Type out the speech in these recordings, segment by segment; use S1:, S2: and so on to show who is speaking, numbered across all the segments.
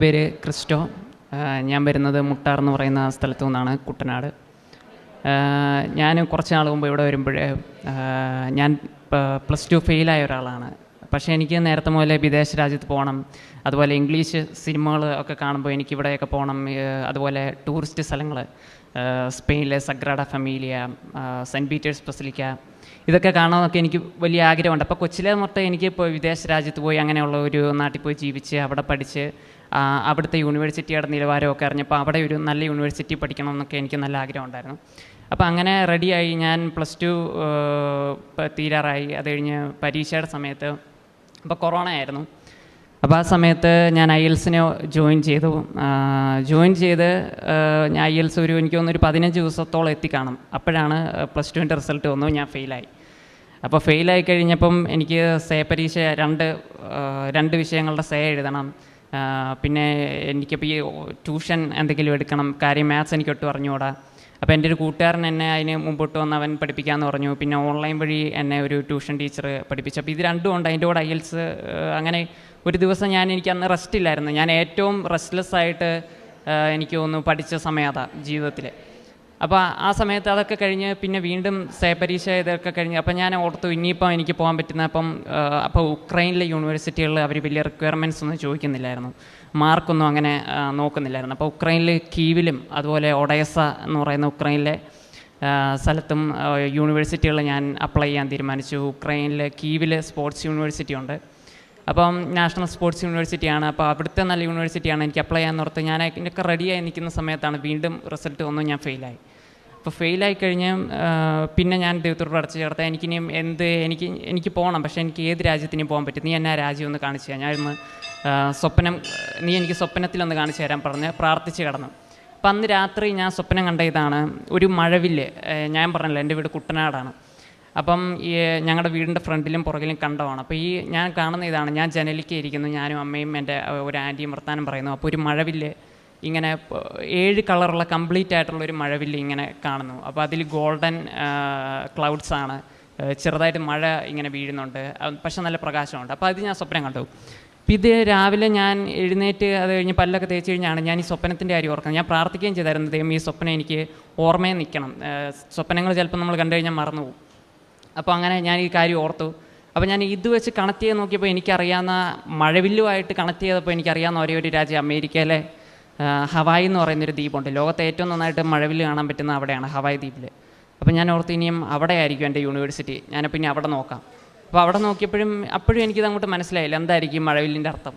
S1: പേര് ക്രിസ്റ്റോ. ഞാൻ വരുന്നത് മുട്ടാർ എന്ന് പറയുന്ന സ്ഥലത്തു നിന്നാണ് കുട്ടനാട്. ഞാൻ കുറച്ച് നാൾ മുമ്പ് ഇവിടെ വരുമ്പോഴേ ഞാൻ പ്ലസ് ടു ഫെയിലായ ഒരാളാണ്. പക്ഷേ എനിക്ക് നേരത്തെ മുതലേ വിദേശ രാജ്യത്ത് പോകണം അതുപോലെ ഇംഗ്ലീഷ് സിനിമകൾ ഒക്കെ കാണുമ്പോൾ എനിക്ക് ഇവിടെയൊക്കെ പോകണം അതുപോലെ ടൂറിസ്റ്റ് സ്ഥലങ്ങൾ സ്പെയിനിലെ Sagrada Familia Saint Peter's Basilica ഇതൊക്കെ കാണാനൊക്കെ എനിക്ക് വലിയ ആഗ്രഹമുണ്ട്. അപ്പോൾ കൊച്ചിലെ തൊട്ട് എനിക്ക് ഇപ്പോൾ വിദേശ രാജ്യത്ത് പോയി അങ്ങനെയുള്ള ഒരു നാട്ടിൽ പോയി ജീവിച്ച് അവിടെ പഠിച്ച് അവിടുത്തെ യൂണിവേഴ്സിറ്റിയുടെ നിലവാരമൊക്കെ അറിഞ്ഞപ്പോൾ അവിടെ ഒരു നല്ല യൂണിവേഴ്സിറ്റി പഠിക്കണം എന്നൊക്കെ എനിക്ക് നല്ല ആഗ്രഹം ഉണ്ടായിരുന്നു. അപ്പോൾ അങ്ങനെ റെഡിയായി ഞാൻ പ്ലസ് ടു തീരാറായി. അത് കഴിഞ്ഞ് പരീക്ഷയുടെ സമയത്ത് അപ്പോൾ കൊറോണ ആയിരുന്നു. അപ്പോൾ ആ സമയത്ത് ഞാൻ ഐ എൽസിനെ ജോയിൻ ചെയ്തു. ജോയിൻ ചെയ്ത് ഞാൻ ഐ എൽസ് ഒരു എനിക്ക് തോന്നുന്നു ഒരു പതിനഞ്ച് ദിവസത്തോളം എത്തിക്കാണും അപ്പോഴാണ് പ്ലസ് ടുവിന്റെ റിസൾട്ട് വന്നു. ഞാൻ ഫെയിലായി അപ്പോൾ ഫെയിലായി കഴിഞ്ഞപ്പം എനിക്ക് സേ പരീക്ഷ രണ്ട് രണ്ട് വിഷയങ്ങളുടെ സേ എഴുതണം. പിന്നെ എനിക്കിപ്പോൾ ഈ ട്യൂഷൻ എന്തെങ്കിലും എടുക്കണം കാര്യം മാത്സ് എനിക്ക് ഒട്ടും അറിഞ്ഞുകൂടാ അപ്പോൾ എന്റെ ഒരു കൂട്ടുകാരൻ എന്നെ അതിന് മുമ്പോട്ട് വന്ന് അവൻ പഠിപ്പിക്കാമെന്ന് പറഞ്ഞു. പിന്നെ ഓൺലൈൻ വഴി എന്നെ ഒരു ട്യൂഷൻ ടീച്ചർ പഠിപ്പിച്ചു. അപ്പോൾ ഇത് രണ്ടും ഉണ്ട്. അതിന്റെ കൂടെ ഐ അങ്ങനെ ഒരു ദിവസം ഞാൻ എനിക്ക് അന്ന് റെസ്റ്റ് ഇല്ലായിരുന്നു. ഞാൻ ഏറ്റവും റെസ്റ്റ്ലെസ് ആയിട്ട് എനിക്ക് തോന്നുന്നു പഠിച്ച സമയതാണ് ജീവിതത്തിൽ അപ്പോൾ ആ സമയത്ത് അതൊക്കെ കഴിഞ്ഞ് പിന്നെ വീണ്ടും സേ പരീക്ഷ ഇതൊക്കെ കഴിഞ്ഞ് അപ്പോൾ ഞാൻ ഓർത്തു ഇനിയിപ്പോൾ എനിക്ക് പോകാൻ പറ്റുന്ന അപ്പം അപ്പോൾ ഉക്രൈനിലെ യൂണിവേഴ്സിറ്റികളിൽ അവർ വലിയ റിക്വയർമെന്റ്സ് ഒന്നും ചോദിക്കുന്നില്ലായിരുന്നു. മാർക്കൊന്നും അങ്ങനെ നോക്കുന്നില്ലായിരുന്നു. അപ്പോൾ ഉക്രൈനിൽ കീവിലും അതുപോലെ ഒഡേസ എന്ന് പറയുന്ന ഉക്രൈനിലെ സ്ഥലത്തും യൂണിവേഴ്സിറ്റികളിൽ ഞാൻ അപ്ലൈ ചെയ്യാൻ തീരുമാനിച്ചു. ഉക്രൈനിലെ കീവിൽ സ്പോർട്സ് യൂണിവേഴ്സിറ്റി ഉണ്ട്. അപ്പം നാഷണൽ സ്പോർട്സ് യൂണിവേഴ്സിറ്റിയാണ് അപ്പോൾ അവിടുത്തെ നല്ല യൂണിവേഴ്സിറ്റിയാണ് എനിക്ക് അപ്ലൈ ചെയ്യാൻ ഓർത്ത് ഞാൻ ഇതിനൊക്കെ റെഡിയായി നിൽക്കുന്ന സമയത്താണ് വീണ്ടും റിസൾട്ട് വന്നു ഞാൻ ഫെയിലായി അപ്പോൾ ഫെയിലായി കഴിഞ്ഞാൽ പിന്നെ ഞാൻ ദൈവത്തോട് അടച്ചു ചേർത്താൽ എനിക്കിനിയും എന്ത് എനിക്ക് എനിക്ക് പോകണം പക്ഷേ എനിക്ക് ഏത് രാജ്യത്തിനും പോകാൻ പറ്റും. നീ എന്നെ രാജ്യം ഒന്ന് കാണിച്ചു ഞാൻ സ്വപ്നം നീ എനിക്ക് സ്വപ്നത്തിലൊന്ന് കാണിച്ചു തരാൻ പറഞ്ഞ് പ്രാർത്ഥിച്ച് കിടന്നു. അപ്പം അന്ന് രാത്രി ഞാൻ സ്വപ്നം കണ്ട ഇതാണ് ഒരു മഴവില്ല് ഞാൻ പറഞ്ഞല്ലോ എന്റെ വീട് കുട്ടനാടാണ്. അപ്പം ഈ ഞങ്ങളുടെ വീടിന്റെ ഫ്രണ്ടിലും പുറകിലും കണ്ടമാണ്. അപ്പോൾ ഈ ഞാൻ കാണുന്ന ഇതാണ് ഞാൻ ജനലിക്ക് ഇരിക്കുന്നു ഞാനും അമ്മയും എന്റെ ഒരു ആന്റിയും വർത്താനം പറയുന്നു. അപ്പോൾ ഒരു മഴവില്ല് ഇങ്ങനെ ഏഴ് കളറുള്ള കംപ്ലീറ്റ് ആയിട്ടുള്ള ഒരു മഴവില്ല് ഇങ്ങനെ കാണുന്നു. അപ്പോൾ അതിൽ ഗോൾഡൻ ക്ലൗഡ്സ് ആണ്. ചെറുതായിട്ട് മഴ ഇങ്ങനെ വീഴുന്നുണ്ട്. പക്ഷെ നല്ല പ്രകാശമുണ്ട്. അപ്പോൾ അത് ഞാൻ സ്വപ്നം കണ്ടു. അപ്പോൾ ഇത് രാവിലെ ഞാൻ എഴുന്നേറ്റ് അത് കഴിഞ്ഞ് പല്ലൊക്കെ തേച്ച് കഴിഞ്ഞാണ് ഞാൻ ഈ സ്വപ്നത്തിന്റെ കാര്യം ഓർക്കുന്നത്. ഞാൻ പ്രാർത്ഥിക്കുകയും ചെയ്തായിരുന്നു ദൈവം ഈ സ്വപ്നം എനിക്ക് ഓർമ്മയിൽ നിൽക്കണം. സ്വപ്നങ്ങൾ ചിലപ്പോൾ നമ്മൾ കണ്ടു കഴിഞ്ഞാൽ മറന്നു പോകും അപ്പോൾ അങ്ങനെ ഞാൻ ഈ കാര്യം ഓർത്തു. അപ്പോൾ ഞാൻ ഇത് വെച്ച് കണക്ട് ചെയ്ത് നോക്കിയപ്പോൾ എനിക്കറിയാവുന്ന മഴവില്ലുമായിട്ട് കണക്ട് ചെയ്തപ്പോൾ എനിക്കറിയാവുന്ന ഒരേ ഒരു രാജ്യം അമേരിക്കയിലെ ഹവായി എന്ന് പറയുന്നൊരു ദ്വീപുണ്ട്. ലോകത്തെ ഏറ്റവും നന്നായിട്ട് മഴവിൽ കാണാൻ പറ്റുന്ന അവിടെയാണ് ഹവായ് ദ്വീപിൽ അപ്പോൾ ഞാൻ ഓർത്ത് ഇനിയും അവിടെ ആയിരിക്കും എന്റെ യൂണിവേഴ്സിറ്റി. ഞാനപ്പോൾ ഇനി അവിടെ നോക്കാം. അപ്പോൾ അവിടെ നോക്കിയപ്പോഴും അപ്പോഴും എനിക്കിത് അങ്ങോട്ട് മനസ്സിലായില്ല. എന്തായിരിക്കും മഴവില്ലിന്റെ അർത്ഥം?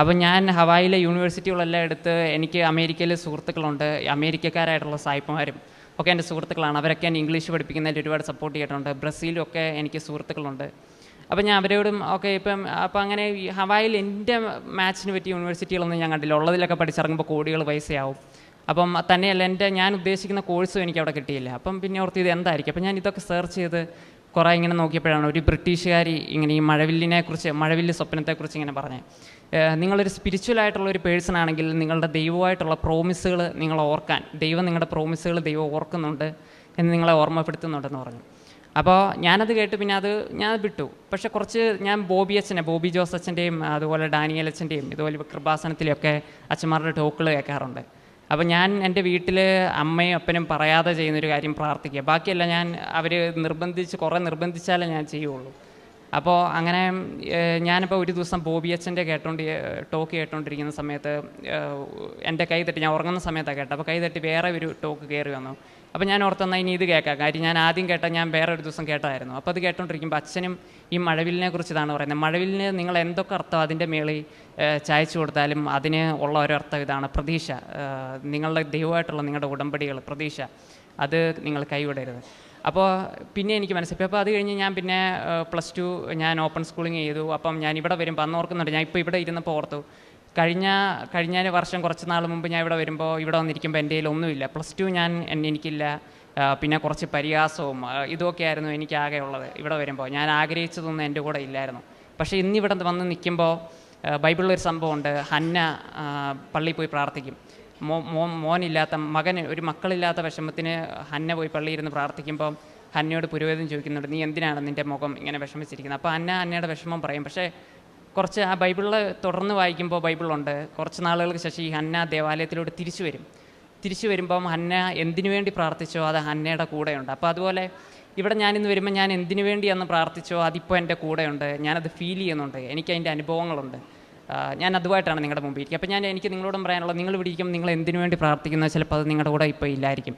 S1: അപ്പോൾ ഞാൻ ഹവായിലെ യൂണിവേഴ്സിറ്റികളെല്ലാം എടുത്ത് എനിക്ക് അമേരിക്കയിലെ സുഹൃത്തുക്കളുണ്ട്. അമേരിക്കക്കാരായിട്ടുള്ള സായിപ്പന്മാരും ഒക്കെ എന്റെ സുഹൃത്തുക്കളാണ്. അവരൊക്കെ എന്നെ ഇംഗ്ലീഷ് പഠിപ്പിക്കുന്നതിൽ ഒരുപാട് സപ്പോർട്ട് ചെയ്തിട്ടുണ്ട്. ബ്രസീലൊക്കെ എനിക്ക് സുഹൃത്തുക്കളുണ്ട്. അപ്പോൾ ഞാൻ അവരോടും ഒക്കെ ഇപ്പം അപ്പം അങ്ങനെ ഹവായിൽ എന്റെ മാച്ചിന് പറ്റിയ യൂണിവേഴ്സിറ്റികളൊന്നും ഞാൻ കണ്ടില്ല. ഉള്ളതിലൊക്കെ പഠിച്ചിറങ്ങുമ്പോൾ കോടികൾ പൈസയാവും. അപ്പം തന്നെയല്ല എന്റെ ഞാൻ ഉദ്ദേശിക്കുന്ന കോഴ്സും എനിക്ക് അവിടെ കിട്ടിയില്ല. അപ്പം പിന്നെ ഓർത്ത് ഇത് എന്തായിരിക്കും? അപ്പം ഞാൻ ഇതൊക്കെ സെർച്ച് ചെയ്ത് കുറേ ഇങ്ങനെ നോക്കിയപ്പോഴാണ് ഒരു ബ്രിട്ടീഷുകാരി ഇങ്ങനെ ഈ മഴവില്ലിനെക്കുറിച്ച് മഴവില്ല് സ്വപ്നത്തെക്കുറിച്ച് ഇങ്ങനെ പറഞ്ഞത് നിങ്ങളൊരു സ്പിരിച്വൽ ആയിട്ടുള്ള ഒരു പേഴ്സൺ ആണെങ്കിൽ നിങ്ങളുടെ ദൈവമായിട്ടുള്ള പ്രോമിസുകൾ നിങ്ങൾ ഓർക്കാൻ ദൈവം നിങ്ങളുടെ പ്രോമിസുകൾ ദൈവം ഓർക്കുന്നുണ്ട് എന്ന് നിങ്ങളെ ഓർമ്മപ്പെടുത്തുന്നുണ്ടെന്ന് പറഞ്ഞു. അപ്പോൾ ഞാനത് കേട്ട് പിന്നെ അത് ഞാൻ വിട്ടു. പക്ഷെ കുറച്ച് ഞാൻ ബോബി അച്ഛനെ ബോബി ജോസ് അച്ഛന്റെയും അതുപോലെ ഡാനിയൽ അച്ഛന്റെയും ഇതുപോലെ കൃപാസനത്തിലൊക്കെ അച്ഛന്മാരുടെ ടോക്കുകൾ കേൾക്കാറുണ്ട്. അപ്പോൾ ഞാൻ എന്റെ വീട്ടിൽ അമ്മയും അപ്പനും പറയാതെ ചെയ്യുന്നൊരു കാര്യം പ്രാർത്ഥിക്കുക. ബാക്കിയല്ല ഞാൻ അവർ നിർബന്ധിച്ച് കുറേ നിർബന്ധിച്ചാലേ ഞാൻ ചെയ്യുള്ളൂ. അപ്പോൾ അങ്ങനെ ഞാനിപ്പോൾ ഒരു ദിവസം ബോബി അച്ഛന്റെ കേട്ടോണ്ട് ടോക്ക് കേട്ടോണ്ടിരിക്കുന്ന സമയത്ത് എന്റെ കൈ തട്ടി ഞാൻ ഉറങ്ങുന്ന സമയത്താണ് കേട്ടത്. അപ്പോൾ കൈ തട്ടി വേറെ ഒരു ടോക്ക് കയറി വന്നു. അപ്പോൾ ഞാൻ ഓർത്തെന്നാൽ ഇനി ഇത് കേൾക്കാം. കാര്യം ഞാൻ ആദ്യം കേട്ട ഞാൻ വേറെ ഒരു ദിവസം കേട്ടായിരുന്നു അപ്പോൾ അത് കേട്ടോണ്ടിരിക്കുമ്പോൾ അച്ഛനും ഈ മഴവിലിനെ കുറിച്ച് ഇതാണ് പറയുന്നത്. മഴവിലിന് നിങ്ങൾ എന്തൊക്കെ അർത്ഥം അതിന്റെ മേളിൽ ചായച്ചു കൊടുത്താലും അതിന് ഉള്ള ഒരു അർത്ഥം ഇതാണ്? പ്രതീക്ഷ. നിങ്ങളുടെ ദൈവമായിട്ടുള്ള നിങ്ങളുടെ ഉടമ്പടികൾ പ്രതീക്ഷ. അത് നിങ്ങൾ കൈവിടരുത്. അപ്പോൾ പിന്നെ എനിക്ക് മനസ്സിലായി. അപ്പോൾ അത് കഴിഞ്ഞ് ഞാൻ പിന്നെ പ്ലസ് ടു ഞാൻ ഓപ്പൺ സ്കൂളിങ് ചെയ്തു. അപ്പം ഞാൻ ഇവിടെ വരുമ്പോൾ അന്ന് ഓർക്കുന്നുണ്ട്. ഞാൻ ഇപ്പോൾ ഇവിടെ ഇരുന്നപ്പോൾ ഓർത്തു. കഴിഞ്ഞ കഴിഞ്ഞ വർഷം കുറച്ച് നാൾ മുമ്പ് ഞാൻ ഇവിടെ വരുമ്പോൾ ഇവിടെ വന്നിരിക്കുമ്പോൾ എന്റെ കയ്യിൽ ഒന്നുമില്ല. പ്ലസ് ടു ഞാൻ എനിക്കില്ല. പിന്നെ കുറച്ച് പരിഹാസവും ഇതൊക്കെ ആയിരുന്നു എനിക്ക് ആകെ ഉള്ളത് ഇവിടെ വരുമ്പോൾ ഞാൻ ആഗ്രഹിച്ചതൊന്നും എന്റെ കൂടെ ഇല്ലായിരുന്നു. പക്ഷേ ഇന്നിവിടെ വന്ന് നിൽക്കുമ്പോൾ ബൈബിളിലൊരു സംഭവമുണ്ട്. ഹന്ന പള്ളിയിൽ പോയി പ്രാർത്ഥിക്കും. മോ മോ മോനില്ലാത്ത മകൻ ഒരു മക്കളില്ലാത്ത വിഷമത്തിന് ഹന്ന പോയി പള്ളിയിൽ ഇരുന്ന് പ്രാർത്ഥിക്കുമ്പോൾ ഹന്നയോട് പുരോഹിതം ചോദിക്കുന്നുണ്ട് നീ എന്തിനാണ് നിന്റെ മുഖം ഇങ്ങനെ വിഷമിച്ചിരിക്കുന്നത്? അപ്പോൾ അന്ന അന്നയുടെ വിഷമം പറയും. പക്ഷേ കുറച്ച് ആ ബൈബിളിൽ തുടർന്ന് വായിക്കുമ്പോൾ ബൈബിളുണ്ട്. കുറച്ച് നാളുകൾക്ക് ശേഷം ഈ ഹന്ന ദേവാലയത്തിലൂടെ തിരിച്ചു വരും. തിരിച്ചു വരുമ്പം ഹന്ന എന്തിനു വേണ്ടി പ്രാർത്ഥിച്ചോ അത് ഹന്നയുടെ കൂടെയുണ്ട്. അപ്പോൾ അതുപോലെ ഇവിടെ ഞാനിന്ന് വരുമ്പോൾ ഞാൻ എന്തിനു വേണ്ടി അന്ന് പ്രാർത്ഥിച്ചോ അതിപ്പോൾ എന്റെ കൂടെയുണ്ട്. ഞാനത് ഫീൽ ചെയ്യുന്നുണ്ട്. എനിക്ക് അതിന്റെ അനുഭവങ്ങളുണ്ട്. ഞാൻ അതുമായിട്ടാണ് നിങ്ങളുടെ മുമ്പിൽ ഇരിക്കുക അപ്പോൾ ഞാൻ എനിക്ക് നിങ്ങളോടും പറയാനുള്ളത് നിങ്ങൾ ഇവിടെ നിങ്ങൾ എന്തിനു വേണ്ടി പ്രാർത്ഥിക്കുന്നത് ചിലപ്പോൾ അത് നിങ്ങളുടെ കൂടെ ഇപ്പോൾ ഇല്ലായിരിക്കും.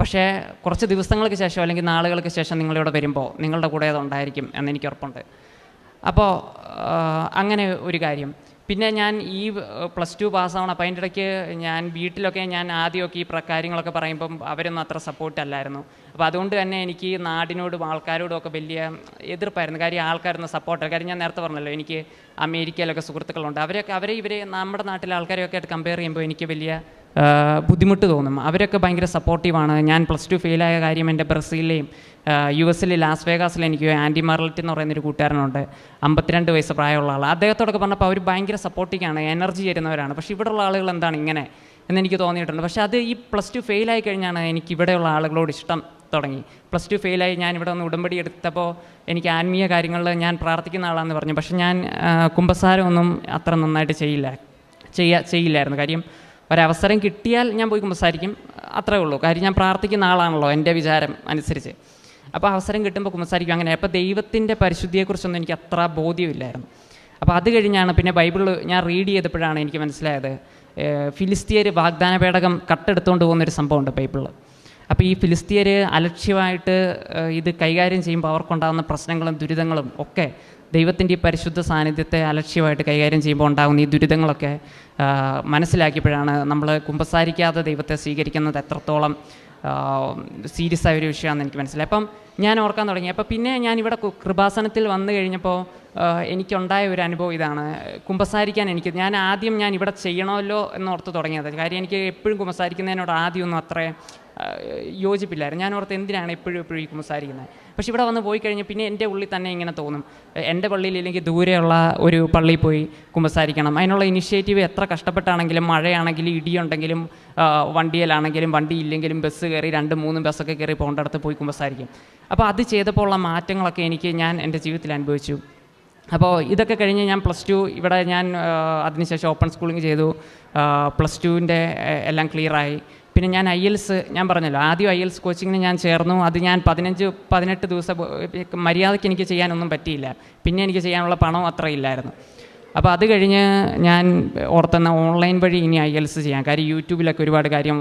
S1: പക്ഷേ കുറച്ച് ദിവസങ്ങൾക്ക് ശേഷം അല്ലെങ്കിൽ നാളുകൾക്ക് ശേഷം നിങ്ങളിവിടെ വരുമ്പോൾ നിങ്ങളുടെ കൂടെ അത് ഉണ്ടായിരിക്കും എന്നെനിക്ക് ഉറപ്പുണ്ട്. അപ്പോൾ അങ്ങനെ ഒരു കാര്യം. പിന്നെ ഞാൻ ഈ പ്ലസ് ടു പാസ്സാവണം അപ്പോൾ അതിന്റെ ഇടയ്ക്ക് ഞാൻ വീട്ടിലൊക്കെ ഞാൻ ആദ്യമൊക്കെ ഈ കാര്യങ്ങളൊക്കെ പറയുമ്പം അവരൊന്നും അത്ര സപ്പോർട്ട് അല്ലായിരുന്നു. അപ്പോൾ അതുകൊണ്ട് തന്നെ എനിക്ക് നാടിനോടും ആൾക്കാരോടും ഒക്കെ വലിയ എതിർപ്പായിരുന്നു. കാര്യം ആൾക്കാരൊന്നും സപ്പോർട്ട് കാര്യം ഞാൻ നേരത്തെ പറഞ്ഞല്ലോ എനിക്ക് അമേരിക്കയിലൊക്കെ സുഹൃത്തുക്കളുണ്ട്. അവരൊക്കെ അവരെ ഇവരെ നമ്മുടെ നാട്ടിലെ ആൾക്കാരെയൊക്കെ ആയിട്ട് കമ്പയർ ചെയ്യുമ്പോൾ എനിക്ക് വലിയ ബുദ്ധിമുട്ട് തോന്നും. അവരൊക്കെ ഭയങ്കര സപ്പോർട്ടീവാണ് ഞാൻ പ്ലസ് ടു ഫെയിലായ കാര്യം എന്റെ ബ്രസീലിലെയും യു എസിലെ ലാസ് വേഗാസിൽ എനിക്ക് ആന്റി മെറലിറ്റി എന്ന് പറയുന്നൊരു കൂട്ടുകാരനുണ്ട്. അമ്പത്തിരണ്ട് വയസ്സ് പ്രായമുള്ള ആൾ അദ്ദേഹത്തോടൊക്കെ പറഞ്ഞപ്പോൾ അവർ ഭയങ്കര സപ്പോർട്ടിക്കാണ് എനർജി തരുന്നവരാണ്. പക്ഷേ ഇവിടെയുള്ള ആളുകൾ എന്താണ് ഇങ്ങനെ എന്നെനിക്ക് തോന്നിയിട്ടുണ്ട്. പക്ഷേ അത് ഈ പ്ലസ് ടു ഫെയിലായി കഴിഞ്ഞാണ് എനിക്ക് ഇവിടെയുള്ള ആളുകളോട് ഇഷ്ടം തുടങ്ങി. പ്ലസ് ടു ഫെയിലായി ഞാൻ ഇവിടെ ഒന്ന് ഉടമ്പടി എടുത്തപ്പോൾ എനിക്ക് ആത്മീയ കാര്യങ്ങളിൽ ഞാൻ പ്രാർത്ഥിക്കുന്ന ആളാണെന്ന് പറഞ്ഞു. പക്ഷേ ഞാൻ കുമ്പസാരമൊന്നും അത്ര നന്നായിട്ട് ചെയ്യില്ല ചെയ്യാ ചെയ്യില്ലായിരുന്നു. കാര്യം ഒരവസരം കിട്ടിയാൽ ഞാൻ പോയി കുമ്പസാരിക്കും. അത്രേ ഉള്ളൂ. കാര്യം ഞാൻ പ്രാർത്ഥിക്കുന്ന ആളാണല്ലോ എന്റെ വിചാരം അനുസരിച്ച്. അപ്പോൾ അവസരം കിട്ടുമ്പോൾ കുമ്പസാരിക്കും. അങ്ങനെ അപ്പോൾ ദൈവത്തിന്റെ പരിശുദ്ധിയെക്കുറിച്ചൊന്നും എനിക്ക് അത്ര ബോധ്യമില്ലായിരുന്നു. അപ്പോൾ അത് കഴിഞ്ഞാണ് പിന്നെ ബൈബിൾ ഞാൻ റീഡ് ചെയ്തപ്പോഴാണ് എനിക്ക് മനസ്സിലായത് ഫിലിസ്തീയർ വാഗ്ദാന പേടകം കട്ടെടുത്തുകൊണ്ട് പോകുന്നൊരു സംഭവമുണ്ട് ബൈബിളിൽ. അപ്പോൾ ഈ ഫിലിസ്തീയർ അലക്ഷ്യമായിട്ട് ഇത് കൈകാര്യം ചെയ്യുമ്പോൾ അവർക്കുണ്ടാകുന്ന പ്രശ്നങ്ങളും ദുരിതങ്ങളും ഒക്കെ ദൈവത്തിന്റെ പരിശുദ്ധ സാന്നിധ്യത്തെ അലക്ഷ്യമായിട്ട് കൈകാര്യം ചെയ്യുമ്പോൾ ഉണ്ടാകുന്ന ഈ ദുരിതങ്ങളൊക്കെ മനസ്സിലാക്കിയപ്പോഴാണ് നമ്മൾ കുമ്പസാരിക്കാതെ ദൈവത്തെ സ്വീകരിക്കുന്നത് എത്രത്തോളം സീരിയസ് ആയ ഒരു വിഷയമാണെന്ന് എനിക്ക് മനസ്സിലായി. അപ്പം ഞാൻ ഓർക്കാൻ തുടങ്ങി. അപ്പോൾ പിന്നെ ഞാൻ ഇവിടെ കൃപാസനത്തിൽ വന്നു കഴിഞ്ഞപ്പോൾ എനിക്കുണ്ടായ ഒരു അനുഭവം ഇതാണ്. കുമ്പസാരിക്കാൻ എനിക്ക് ഞാൻ ആദ്യം ഞാൻ ഇവിടെ ചെയ്യണമല്ലോ എന്നോർത്ത് തുടങ്ങിയത്. കാര്യം എനിക്ക് എപ്പോഴും കുമ്പസാരിക്കുന്നതിനോട് ആദ്യമൊന്നും അത്ര യോജിപ്പില്ലായിരുന്നു. ഞാൻ ഓർത്ത് എന്തിനാണ് എപ്പോഴും എപ്പോഴും ഈ സംസാരിക്കുന്നത് പക്ഷെ ഇവിടെ വന്ന് പോയി കഴിഞ്ഞ് പിന്നെ എന്റെ ഉള്ളിൽ തന്നെ ഇങ്ങനെ തോന്നും. എന്റെ പള്ളിയിൽ ഇല്ലെങ്കിൽ ദൂരെയുള്ള ഒരു പള്ളിയിൽ പോയി കുമ്പസാരിക്കണം. അതിനുള്ള ഇനിഷ്യേറ്റീവ് എത്ര കഷ്ടപ്പെട്ടാണെങ്കിലും മഴയാണെങ്കിലും ഇടിയുണ്ടെങ്കിലും വണ്ടിയിലാണെങ്കിലും വണ്ടി ഇല്ലെങ്കിലും ബസ് കയറി രണ്ട് മൂന്ന് ബസ്സൊക്കെ കയറി പോകേണ്ടടുത്ത് പോയി കുമ്പസാരിക്കും. അപ്പോൾ അത് ചെയ്തപ്പോൾ ഉള്ള മാറ്റങ്ങളൊക്കെ എനിക്ക് ഞാൻ എന്റെ ജീവിതത്തിൽ അനുഭവിച്ചു. അപ്പോൾ ഇതൊക്കെ കഴിഞ്ഞ് ഞാൻ പ്ലസ് ടു ഇവിടെ ഞാൻ അതിനുശേഷം ഓപ്പൺ സ്കൂളിംഗ് ചെയ്തു. പ്ലസ് ടുവിന്റെ എല്ലാം ക്ലിയറായി. പിന്നെ ഞാൻ ഐ എൽസ് ഞാൻ പറഞ്ഞല്ലോ ആദ്യം ഐ എൽസ് കോച്ചിങ്ങിന് ഞാൻ ചേർന്നു. അത് ഞാൻ പതിനഞ്ച് പതിനെട്ട് ദിവസം മര്യാദയ്ക്ക് എനിക്ക് ചെയ്യാനൊന്നും പറ്റിയില്ല. പിന്നെ എനിക്ക് ചെയ്യാനുള്ള പണം അത്ര ഇല്ലായിരുന്നു. അപ്പോൾ അത് കഴിഞ്ഞ് ഞാൻ ഓർത്തെന്ന ഓൺലൈൻ വഴി ഇനി ഐ എൽസ് ചെയ്യാം. കാര്യം യൂട്യൂബിലൊക്കെ ഒരുപാട് കാര്യം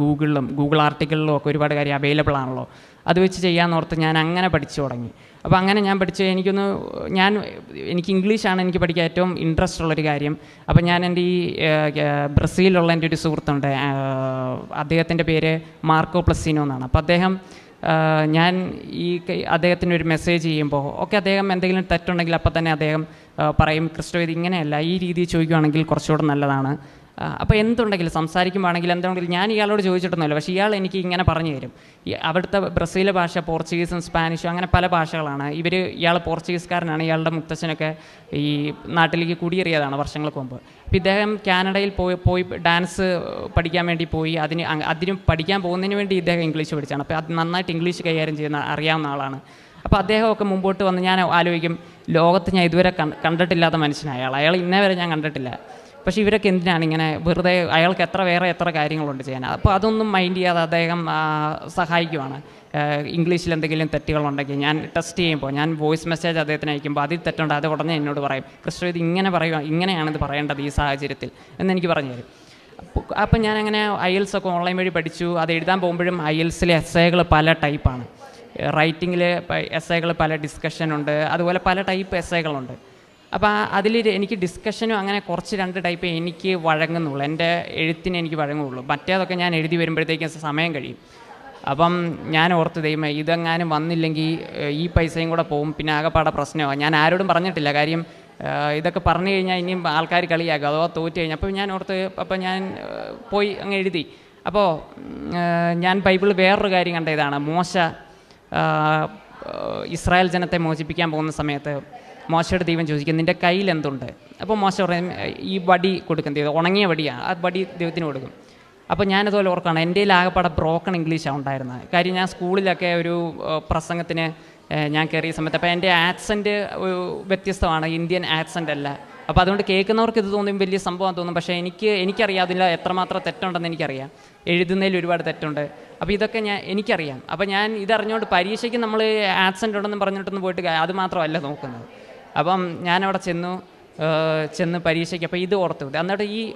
S1: ഗൂഗിളിലും ഗൂഗിൾ ആർട്ടിക്കിളിലും ഒക്കെ ഒരുപാട് കാര്യം അവൈലബിൾ ആണല്ലോ. അത് വെച്ച് ചെയ്യാമെന്നോർത്ത് ഞാൻ അങ്ങനെ പഠിച്ചു തുടങ്ങി. അപ്പോൾ അങ്ങനെ ഞാൻ പഠിച്ച് എനിക്കൊന്ന് ഞാൻ എനിക്ക് ഇംഗ്ലീഷാണ് എനിക്ക് പഠിക്കാൻ ഏറ്റവും ഇൻട്രസ്റ്റ് ഉള്ളൊരു കാര്യം. അപ്പോൾ ഞാൻ എന്റെ ഈ ബ്രസീലുള്ള എന്റെ ഒരു സുഹൃത്തുണ്ട് അദ്ദേഹത്തിന്റെ പേര് മാർക്കോ പ്ലസീനോ എന്നാണ്. അപ്പോൾ അദ്ദേഹം ഞാൻ ഈ അദ്ദേഹത്തിന് ഒരു മെസ്സേജ് ചെയ്യുമ്പോൾ ഒക്കെ അദ്ദേഹം എന്തെങ്കിലും തെറ്റുണ്ടെങ്കിൽ അപ്പോൾ തന്നെ അദ്ദേഹം പറയും ക്രിസ്റ്റോ ഇത് ഇങ്ങനെയല്ല ഈ രീതിയിൽ ചോദിക്കുകയാണെങ്കിൽ കുറച്ചുകൂടെ നല്ലതാണ്. അപ്പോൾ എന്തുണ്ടെങ്കിലും സംസാരിക്കുമ്പോഴാണെങ്കിൽ എന്തുണ്ടെങ്കിലും ഞാൻ ഇയാളോട് ചോദിച്ചിട്ടൊന്നുമില്ല. പക്ഷേ ഇയാൾ എനിക്ക് ഇങ്ങനെ പറഞ്ഞു തരും. അവിടുത്തെ ബ്രസീൽ ഭാഷ പോർച്ചുഗീസും സ്പാനിഷും അങ്ങനെ പല ഭാഷകളാണ്. ഇവർ ഇയാൾ പോർച്ചുഗീസുകാരനാണ്. ഇയാളുടെ മുത്തച്ഛനൊക്കെ ഈ നാട്ടിലേക്ക് കുടിയേറിയതാണ് വർഷങ്ങൾക്ക് മുമ്പ്. അപ്പോൾ ഇദ്ദേഹം കാനഡയിൽ പോയി പോയി ഡാൻസ് പഠിക്കാൻ വേണ്ടി പോയി. അതിനും അതിന് പഠിക്കാൻ പോകുന്നതിന് വേണ്ടി ഇദ്ദേഹം ഇംഗ്ലീഷ് പഠിച്ചാണ്. അപ്പോൾ അത് നന്നായിട്ട് ഇംഗ്ലീഷ് കൈകാര്യം ചെയ്യുന്ന അറിയാവുന്ന ആളാണ്. അപ്പോൾ അദ്ദേഹമൊക്കെ മുമ്പോട്ട് വന്ന് ഞാൻ ആലോചിക്കും ലോകത്ത് ഞാൻ ഇതുവരെ കണ്ടിട്ടില്ലാത്ത മനുഷ്യനായ അയാൾ. അയാൾ ഇന്നേ വരെ ഞാൻ കണ്ടിട്ടില്ല. പക്ഷേ ഇവരൊക്കെ എന്തിനാണ് ഇങ്ങനെ വെറുതെ അയാൾക്ക് എത്ര വേറെ എത്ര കാര്യങ്ങളുണ്ട് ചെയ്യാൻ? അപ്പോൾ അതൊന്നും മൈൻഡ് ചെയ്യാതെ അദ്ദേഹം സഹായിക്കുവാണ്. ഇംഗ്ലീഷിൽ എന്തെങ്കിലും തെറ്റുകളുണ്ടെങ്കിൽ ഞാൻ ടെസ്റ്റ് ചെയ്യുമ്പോൾ ഞാൻ വോയിസ് മെസ്സേജ് അദ്ദേഹത്തിന് അയക്കുമ്പോൾ അതിൽ തെറ്റുണ്ട് അത് ഉടനെ എന്നോട് പറയും. ക്രിസ്റ്റോ ഇത് ഇങ്ങനെ പറയുക ഇങ്ങനെയാണ് ഇത് പറയേണ്ടത് ഈ സാഹചര്യത്തിൽ എന്നെനിക്ക് പറഞ്ഞു തരും. അപ്പം ഞാനങ്ങനെ ഐ എൽസ് ഒക്കെ ഓൺലൈൻ വഴി പഠിച്ചു. അത് എഴുതാൻ പോകുമ്പോഴും ഐ എൽസിലെ എസ്സേകൾ പല ടൈപ്പാണ്. റൈറ്റിങ്ങിൽ എസ്സേകൾ പല ഡിസ്കഷനുണ്ട്. അതുപോലെ പല ടൈപ്പ് എസ്സേകളുണ്ട്. അപ്പോൾ അതിൽ എനിക്ക് ഡിസ്കഷനും അങ്ങനെ കുറച്ച് രണ്ട് ടൈപ്പ് എനിക്ക് വഴങ്ങുന്നുള്ളൂ. എന്റെ എഴുത്തിന് എനിക്ക് വഴങ്ങുള്ളൂ. മറ്റേതൊക്കെ ഞാൻ എഴുതി വരുമ്പോഴത്തേക്കും സമയം കഴിയും. അപ്പം ഞാൻ ഓർത്ത് ദൈവമേ ഇതെങ്ങാനും വന്നില്ലെങ്കിൽ ഈ പൈസയും കൂടെ പോകും പിന്നെ ആകെപ്പാടെ പ്രശ്നമാണ് ഞാൻ ആരോടും പറഞ്ഞിട്ടില്ല. കാര്യം ഇതൊക്കെ പറഞ്ഞു കഴിഞ്ഞാൽ ഇനിയും ആൾക്കാർ കളിയാക്കും. അതോ തോറ്റ് കഴിഞ്ഞാൽ അപ്പോൾ ഞാൻ ഓർത്ത് അപ്പോൾ ഞാൻ പോയി അങ്ങ് എഴുതി. അപ്പോൾ ഞാൻ ബൈബിൾ വേറൊരു കാര്യം കണ്ട ഇതാണ് മോശ ഇസ്രായേൽ ജനത്തെ മോചിപ്പിക്കാൻ പോകുന്ന സമയത്ത് മോശയുടെ ദൈവം ചോദിക്കും നിന്റെ കയ്യിൽ എന്തുണ്ട്? അപ്പോൾ മോശ പറയും ഈ വടി കൊടുക്കും. ദൈവം ഉണങ്ങിയ വടിയാണ്. ആ വടി ദൈവത്തിന് കൊടുക്കും. അപ്പോൾ ഞാനതുപോലെ ഓർക്കുകയാണ് എന്റെ ആകെപ്പാടെ ബ്രോക്കൺ ഇംഗ്ലീഷാണ് ഉണ്ടായിരുന്നത്. കാര്യം ഞാൻ സ്കൂളിലൊക്കെ ഒരു പ്രസംഗത്തിന് ഞാൻ കയറിയ സമയത്ത് അപ്പോൾ എന്റെ ആക്സന്റ് വ്യത്യസ്തമാണ് ഇന്ത്യൻ ആക്സന്റ് അല്ല. അപ്പോൾ അതുകൊണ്ട് കേൾക്കുന്നവർക്ക് ഇത് തോന്നും വലിയ സംഭവം തോന്നും. പക്ഷേ എനിക്ക് എനിക്കറിയാം അതിൽ എത്രമാത്രം തെറ്റുണ്ടെന്ന് എനിക്കറിയാം. എഴുതുന്നതിൽ ഒരുപാട് തെറ്റുണ്ട്. അപ്പോൾ ഇതൊക്കെ ഞാൻ എനിക്കറിയാം. അപ്പോൾ ഞാൻ ഇതറിഞ്ഞുകൊണ്ട് പരീക്ഷയ്ക്ക് നമ്മൾ ആക്സന്റ് ഉണ്ടെന്ന് പറഞ്ഞിട്ടൊന്നും പോയിട്ട് അത് മാത്രമല്ല നോക്കുന്നത്. അപ്പം ഞാനവിടെ ചെന്നു ചെന്ന് പരീക്ഷയ്ക്ക് അപ്പോൾ ഇത് ഓർത്തു എന്നിട്ട് ഈ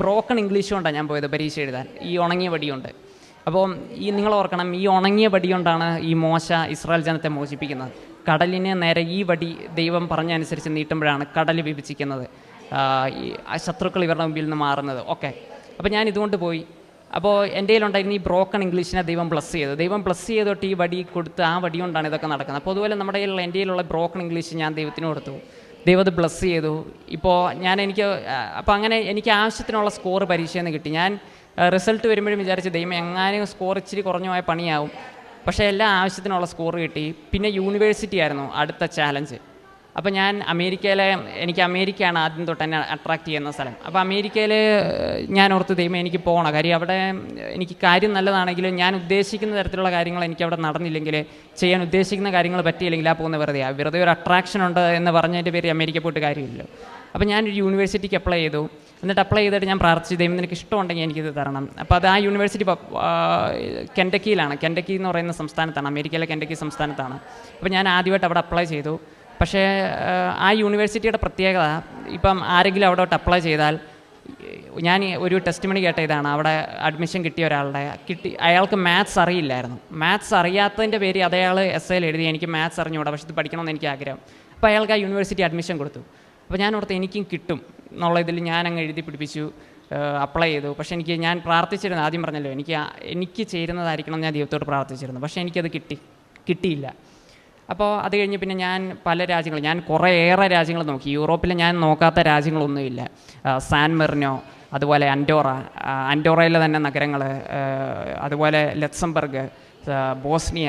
S1: ബ്രോക്കൺ ഇംഗ്ലീഷ് കൊണ്ടാണ് ഞാൻ പോയത് പരീക്ഷ എഴുതാൻ. ഈ ഉണങ്ങിയ വടിയുണ്ട്. അപ്പോൾ ഈ നിങ്ങൾ ഓർക്കണം ഈ ഉണങ്ങിയ വടി കൊണ്ടാണ് ഈ മോശ ഇസ്രായേൽ ജനത്തെ മോചിപ്പിക്കുന്നത്. കടലിന് നേരെ ഈ വടി ദൈവം പറഞ്ഞനുസരിച്ച് നീട്ടുമ്പോഴാണ് കടൽ വിഭജിക്കുന്നത്. ഈ ശത്രുക്കൾ ഇവരുടെ മുമ്പിൽ നിന്ന് മാറുന്നത്. ഓക്കെ. അപ്പോൾ ഞാൻ ഇതുകൊണ്ട് പോയി. അപ്പോൾ എന്റെ കയ്യിലുണ്ടായിരുന്ന ഈ ബ്രോക്കൺ ഇംഗ്ലീഷിനെ ദൈവം പ്ലസ് ചെയ്തു. ദൈവം പ്ലസ് ചെയ്തോട്ട് ഈ വടി കൊടുത്ത് ആ വടി കൊണ്ടാണ് ഇതൊക്കെ നടക്കുന്നത്. അപ്പോൾ അതുപോലെ നമ്മുടെ കയ്യിലുള്ള എന്റെ കയ്യിലുള്ള ബ്രോക്കൺ ഇംഗ്ലീഷ് ഞാൻ ദൈവത്തിന് കൊടുത്തു. ദൈവം അത് ബ്ലസ് ചെയ്തു. ഇപ്പോൾ ഞാൻ എനിക്ക് അപ്പോൾ അങ്ങനെ എനിക്ക് ആവശ്യത്തിനുള്ള സ്കോർ പരീക്ഷയിൽ നിന്ന് കിട്ടി. ഞാൻ റിസൾട്ട് വരുമ്പോഴും വിചാരിച്ചു ദൈവം എങ്ങാനും സ്കോർ ഇച്ചിരി കുറഞ്ഞു പണിയാവും. പക്ഷേ എല്ലാ ആവശ്യത്തിനുള്ള സ്കോർ കിട്ടി. പിന്നെ യൂണിവേഴ്സിറ്റി ആയിരുന്നു അടുത്ത ചാലഞ്ച് അപ്പോൾ ഞാൻ അമേരിക്കയിലെ എനിക്ക് അമേരിക്കയാണ് ആദ്യം തൊട്ട് എന്നെ അട്രാക്റ്റ് ചെയ്യുന്ന സ്ഥലം. അപ്പോൾ അമേരിക്കയിൽ ഞാൻ ഓർത്ത് ദൈവം എനിക്ക് പോകണം കാര്യം അവിടെ എനിക്ക് കാര്യം നല്ലതാണെങ്കിലും ഞാൻ ഉദ്ദേശിക്കുന്ന തരത്തിലുള്ള കാര്യങ്ങൾ എനിക്ക് അവിടെ നടന്നില്ലെങ്കിൽ ചെയ്യാൻ ഉദ്ദേശിക്കുന്ന കാര്യങ്ങൾ പറ്റിയില്ലെങ്കിൽ ആ പോകുന്ന വെറുതെ വെറുതെ ഒരു അട്രാക്ഷൻ ഉണ്ട് എന്ന് പറഞ്ഞതിന്റെ പേര് അമേരിക്ക പോയിട്ട് കാര്യമില്ലല്ലോ അപ്പോൾ ഞാനൊരു യൂണിവേഴ്സിറ്റിക്ക് അപ്ലൈ ചെയ്തു. എന്നിട്ട് അപ്ലൈ ചെയ്തിട്ട് ഞാൻ പ്രാർത്ഥിച്ചു ദൈവം നിനക്ക് ഇഷ്ടമുണ്ടെങ്കിൽ എനിക്കിത് തരണം. അപ്പോൾ അത് ആ യൂണിവേഴ്സിറ്റി കെൻഡക്കിയിലാണ് കെൻഡക്കി എന്ന് പറയുന്ന സംസ്ഥാനത്താണ് അമേരിക്കയിലെ കെൻഡക്കി സംസ്ഥാനത്താണ്. അപ്പോൾ ഞാൻ ആദ്യമായിട്ട് അവിടെ അപ്ലൈ ചെയ്തു. പക്ഷേ ആ, യൂണിവേഴ്സിറ്റിയുടെ പ്രത്യേകത ഇപ്പം ആരെങ്കിലും അവിടോട്ട് അപ്ലൈ ചെയ്താൽ ഞാൻ ഒരു ടെസ്റ്റ് മണി കേട്ട ഇതാണ് അവിടെ അഡ്മിഷൻ കിട്ടിയ ഒരാളുടെ കിട്ടി അയാൾക്ക് മാത്സ് അറിയില്ലായിരുന്നു. മാത്സ് അറിയാത്തതിന്റെ പേര് അതയാൾ എസ് എയിൽ എഴുതി എനിക്ക് മാത്സ് അറിഞ്ഞുകൂടാ പക്ഷെ ഇത് പഠിക്കണമെന്ന് എനിക്ക് ആഗ്രഹം. അപ്പോൾ അയാൾക്ക് ആ യൂണിവേഴ്സിറ്റി അഡ്മിഷൻ കൊടുത്തു. അപ്പോൾ ഞാൻ ഓർത്ത് എനിക്കും കിട്ടും എന്നുള്ള ഇതിൽ ഞാൻ അങ്ങ് എഴുതി പിടിപ്പിച്ചു അപ്ലൈ ചെയ്തു. പക്ഷേ എനിക്ക് ഞാൻ പ്രാർത്ഥിച്ചിരുന്നു ആദ്യം പറഞ്ഞല്ലോ എനിക്ക് എനിക്ക് ചേരുന്നതായിരിക്കണം ഞാൻ ദൈവത്തോട് പ്രാർത്ഥിച്ചിരുന്നു. പക്ഷേ എനിക്കത് കിട്ടി കിട്ടിയില്ല. അപ്പോൾ അത് കഴിഞ്ഞ് പിന്നെ ഞാൻ പല രാജ്യങ്ങൾ ഞാൻ കുറേയേറെ രാജ്യങ്ങൾ നോക്കി. യൂറോപ്പിൽ ഞാൻ നോക്കാത്ത രാജ്യങ്ങളൊന്നുമില്ല. സാൻ മെറിനോ അതുപോലെ അൻഡോറ അൻഡോറയിലെ തന്നെ നഗരങ്ങൾ അതുപോലെ ലക്സംബർഗ് ബോസ്നിയ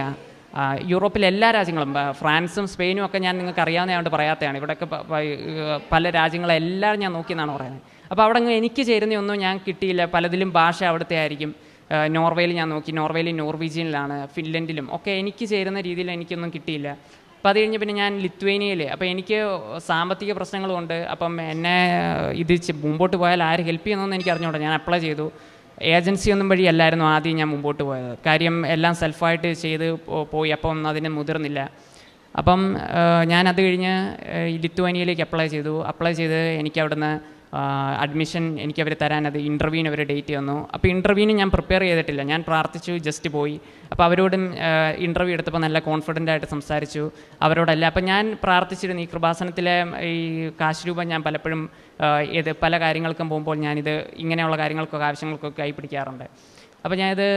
S1: യൂറോപ്പിലെ എല്ലാ രാജ്യങ്ങളും ഫ്രാൻസും സ്പെയിനും ഒക്കെ ഞാൻ നിങ്ങൾക്ക് അറിയാവുന്നതുകൊണ്ട് പറയാത്തതാണ്. ഇവിടെയൊക്കെ പല രാജ്യങ്ങളെല്ലാം ഞാൻ നോക്കിയെന്നാണ് പറയുന്നത്. അപ്പോൾ അവിടെ എനിക്ക് ചേരുന്നതൊന്നും ഞാൻ കിട്ടിയില്ല. പലതിലും ഭാഷ അവിടുത്തെ ആയിരിക്കും. നോർവേയിൽ ഞാൻ നോക്കി. നോർവേയിൽ നോർവീജിയനിലാണ് ഫിൻലൻഡിലും. ഒക്കെ എനിക്ക് ചേരുന്ന രീതിയിൽ എനിക്കൊന്നും കിട്ടിയില്ല. അപ്പോൾ അത് കഴിഞ്ഞ് പിന്നെ ഞാൻ ലിത്വേനിയയിൽ അപ്പോൾ എനിക്ക് സാമ്പത്തിക പ്രശ്നങ്ങളുമുണ്ട് അപ്പം എന്നെ ഇത് മുമ്പോട്ട് പോയാൽ ആര് ഹെൽപ്പ് ചെയ്യുന്നതെന്ന് എനിക്ക് അറിഞ്ഞുകൂടാ ഞാൻ അപ്ലൈ ചെയ്തു. ഏജൻസി ഒന്നും വഴി അല്ലായിരുന്നു ആദ്യം ഞാൻ മുമ്പോട്ട് പോയത്. കാര്യം എല്ലാം സെൽഫായിട്ട് ചെയ്ത് പോയി. അപ്പം അതിന് മുതിർന്നില്ല. അപ്പം ഞാനത് കഴിഞ്ഞ് ലിത്വാനിയയിലേക്ക് അപ്ലൈ ചെയ്തു. അപ്ലൈ ചെയ്ത് എനിക്ക് അവിടുന്ന് അഡ്മിഷൻ എനിക്ക് അവർ തരാൻ അത് ഇന്റർവ്യൂവിന് അവർ ഡേറ്റ് തന്നു. അപ്പോൾ ഇന്റർവ്യൂവിന് ഞാൻ പ്രിപ്പയർ ചെയ്തിട്ടില്ല. ഞാൻ പ്രാർത്ഥിച്ചു ജസ്റ്റ് പോയി. അപ്പോൾ അവരോടും ഇന്റർവ്യൂ എടുത്തപ്പോൾ നല്ല കോൺഫിഡന്റ് ആയിട്ട് സംസാരിച്ചു. അവരോടല്ല അപ്പോൾ ഞാൻ പ്രാർത്ഥിച്ചിരുന്നു ഈ കൃപാസനത്തിലെ ഈ കാശ് രൂപം ഞാൻ പലപ്പോഴും ഇത് പല കാര്യങ്ങൾക്കും പോകുമ്പോൾ ഞാനിത് ഇങ്ങനെയുള്ള കാര്യങ്ങൾക്കൊക്കെ ആവശ്യങ്ങൾക്കൊക്കെ ആയി പിടിക്കാറുണ്ട്. അപ്പോൾ ഞാനിത്